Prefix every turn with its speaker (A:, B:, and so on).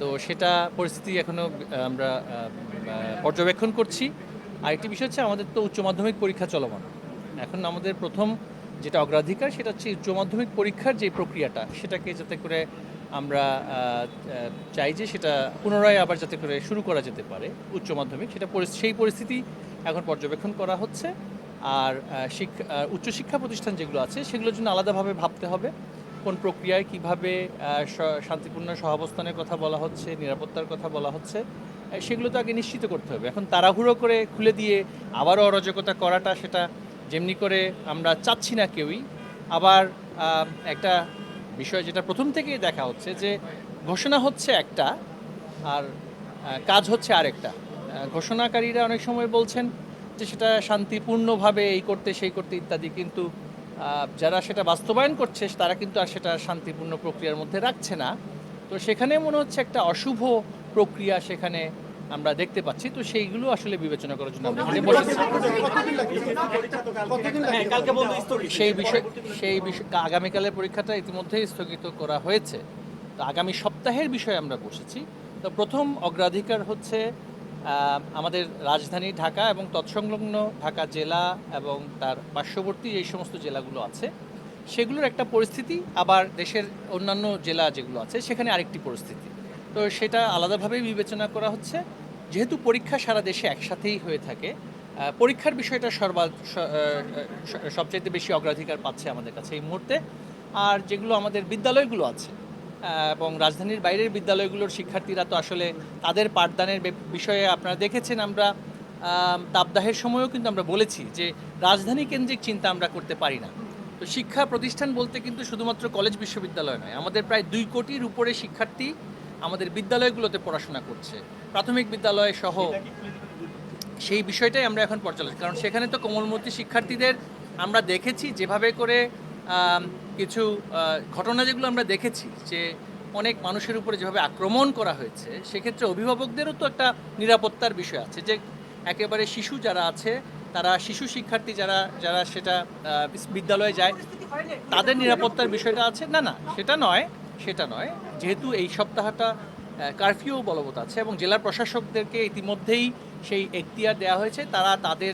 A: তো সেটা পরিস্থিতি এখনও আমরা পর্যবেক্ষণ করছি। আরেকটি বিষয় হচ্ছে আমাদের তো উচ্চ মাধ্যমিক পরীক্ষা চলমান। এখন আমাদের প্রথম যেটা অগ্রাধিকার, সেটা হচ্ছে উচ্চ মাধ্যমিক পরীক্ষার যে প্রক্রিয়াটা, সেটাকে যাতে করে আমরা চাই যে সেটা পুনরায় আবার যাতে করে শুরু করা যেতে পারে উচ্চ মাধ্যমিক, সেটা সেই পরিস্থিতি এখন পর্যবেক্ষণ করা হচ্ছে। আর শিক্ষা উচ্চশিক্ষা প্রতিষ্ঠান যেগুলো আছে, সেগুলোর জন্য আলাদাভাবে ভাবতে হবে। কোন প্রক্রিয়ায় কীভাবে শান্তিপূর্ণ সহাবস্থানের কথা বলা হচ্ছে, নিরাপত্তার কথা বলা হচ্ছে সেগুলো তো আগে নিশ্চিত করতে হবে। এখন তাড়াহুড়ো করে খুলে দিয়ে আবারও অরাজকতা করাটা, সেটা যেমনি করে আমরা চাচ্ছি না কেউই, আবার একটা বিষয় যেটা প্রথম থেকেই দেখা হচ্ছে যে ঘোষণা হচ্ছে একটা, আর কাজ হচ্ছে আরেকটা। ঘোষণাকারীরা অনেক সময় বলছেন যে সেটা শান্তিপূর্ণভাবে এই করতে, সেই করতে ইত্যাদি, কিন্তু যারা সেটা বাস্তবায়ন করছে তারা কিন্তু আর সেটা শান্তিপূর্ণ প্রক্রিয়ার মধ্যে রাখছে না। তো সেখানে মনে হচ্ছে একটা অশুভ প্রক্রিয়া সেখানে আমরা দেখতে পাচ্ছি। তো সেইগুলো আসলে বিবেচনা করার জন্য আমরা এখানে বসেছি।
B: হ্যাঁ,
A: সেই বিষয় সেই বিষয় আগামীকালের পরীক্ষাটা ইতিমধ্যেই স্থগিত করা হয়েছে। তো আগামী সপ্তাহের বিষয়ে আমরা বসেছি। তো প্রথম অগ্রাধিকার হচ্ছে আমাদের রাজধানী ঢাকা এবং তৎসংলগ্ন ঢাকা জেলা এবং তার পার্শ্ববর্তী এই সমস্ত জেলাগুলো আছে, সেগুলোর একটা পরিস্থিতি। আবার দেশের অন্যান্য জেলা যেগুলো আছে, সেখানে আরেকটি পরিস্থিতি। তো সেটা আলাদাভাবেই বিবেচনা করা হচ্ছে। যেহেতু পরীক্ষা সারা দেশে একসাথেই হয়ে থাকে পরীক্ষার বিষয়টা সর্বা সবচাইতে বেশি অগ্রাধিকার পাচ্ছে আমাদের কাছে এই মুহূর্তে। আর যেগুলো আমাদের বিদ্যালয়গুলো আছে এবং রাজধানীর বাইরের বিদ্যালয়গুলোর শিক্ষার্থীরা তো আসলে তাদের পাঠদানের বিষয়ে আপনারা দেখেছেন আমরা তাপদাহের সময়ও কিন্তু আমরা বলেছি যে রাজধানী কেন্দ্রিক চিন্তা আমরা করতে পারি না। তো শিক্ষা প্রতিষ্ঠান বলতে কিন্তু শুধুমাত্র কলেজ বিশ্ববিদ্যালয় নয় আমাদের প্রায় দুই কোটির উপরে শিক্ষার্থী আমাদের বিদ্যালয়গুলোতে পড়াশোনা করছে। প্রাথমিক বিদ্যালয় সহ সেই বিষয়টাই আমরা এখন পর্যালোচনা কারণ সেখানে তো কোমলমতি শিক্ষার্থীদের আমরা দেখেছি যেভাবে করে কিছু ঘটনা যেগুলো আমরা দেখেছি যে অনেক মানুষের উপরে যেভাবে আক্রমণ করা হয়েছে সেক্ষেত্রে অভিভাবকদেরও তো একটা নিরাপত্তার বিষয় আছে যে একেবারে শিশু যারা আছে তারা শিশু শিক্ষার্থী যারা যারা সেটা বিদ্যালয়ে যায় তাদের নিরাপত্তার বিষয়টা আছে। না না সেটা নয় সেটা নয়। যেহেতু এই সপ্তাহটা কারফিউ বলবৎ আছে এবং জেলা প্রশাসকদেরকে ইতিমধ্যেই সেই এখতিয়ার দেওয়া হয়েছে তারা তাদের